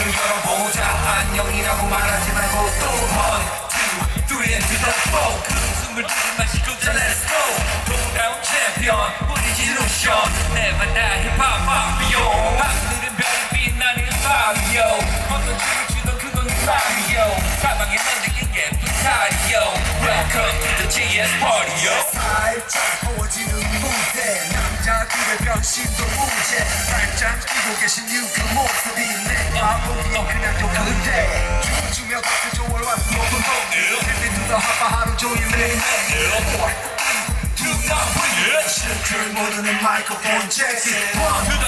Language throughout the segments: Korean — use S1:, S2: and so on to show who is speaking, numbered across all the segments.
S1: 파티를 열어보자. 안녕이라고 말하지 말고 또 one two three and to the 그 숨을 들이 마시고 자 let's go. 돌아온 챔피언 우리 지루션. 내 만 나 힙합 마피오 하늘은 별이 빛나는 밤이요 어떤 춤을 추던 그건 가방에 넣는 게 예쁜 살이요 Welcome to the GS party
S2: 살짝 더워지는 무대. 남자들의 변신도 문제 뛰고 계신 이그 모습이 내 마음이 그냥 또 그대 춤추며 같은 조월 왔어? Living to the hopper 하루 종일 매일 실크를 모르는 마이크폰 체크 One, two,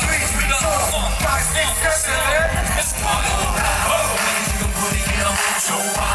S2: three, four, five, six, seven.
S1: 지금 분위기 너무 좋아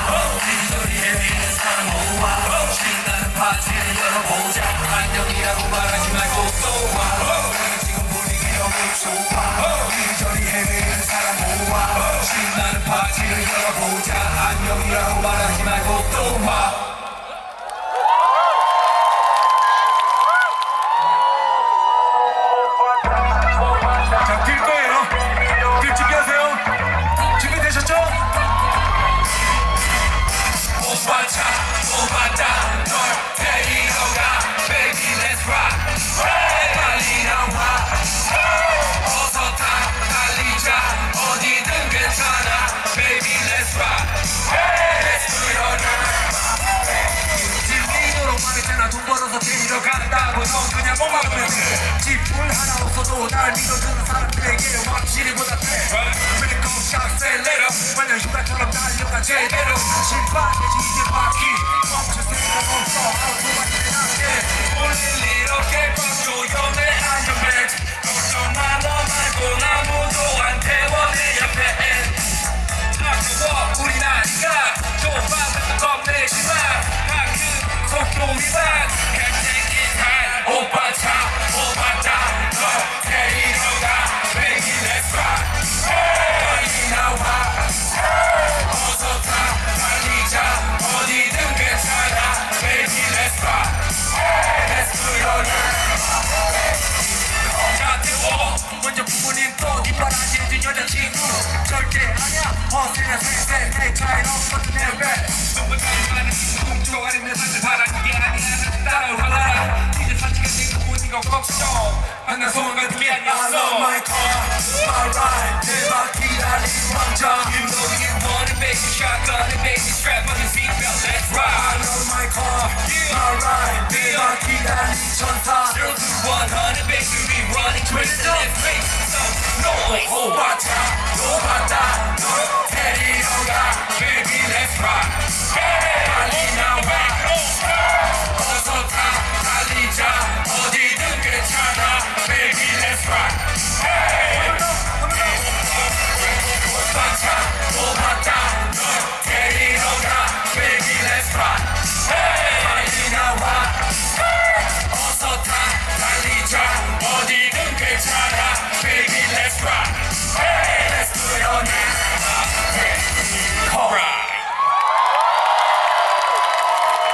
S2: 벌어서 데리러 간다고 넌 그냥 못 막으면 돼. 집불 하나 없어도 날 믿어주는 사람들에게 확실히 보답해. 그리고 샥셀레러 마냥 휴가처럼 달려가 제대로. 신발에 지게 바퀴 멈출 생각 없어 뒷바라지 해준 여자친구 절대 아니야 허세나 세세 내 차이는 없거든 내랩
S1: 전부터 많은 공조 아니면 사실 바라는 게 아니야 따라와라 이제 사치가 된 부모님과 걱정 하나 소원 같은 게
S2: I love
S1: 아니었어
S2: my car, my ride 내 바퀴다리 왕자
S1: You know you want it baby shotgun and baby strap on your seatbelt let's
S2: I
S1: ride
S2: love my car, my ride 내 바퀴다리 천사
S1: Zero to one hundred baby we running twisted left face so no way oh my Yeah.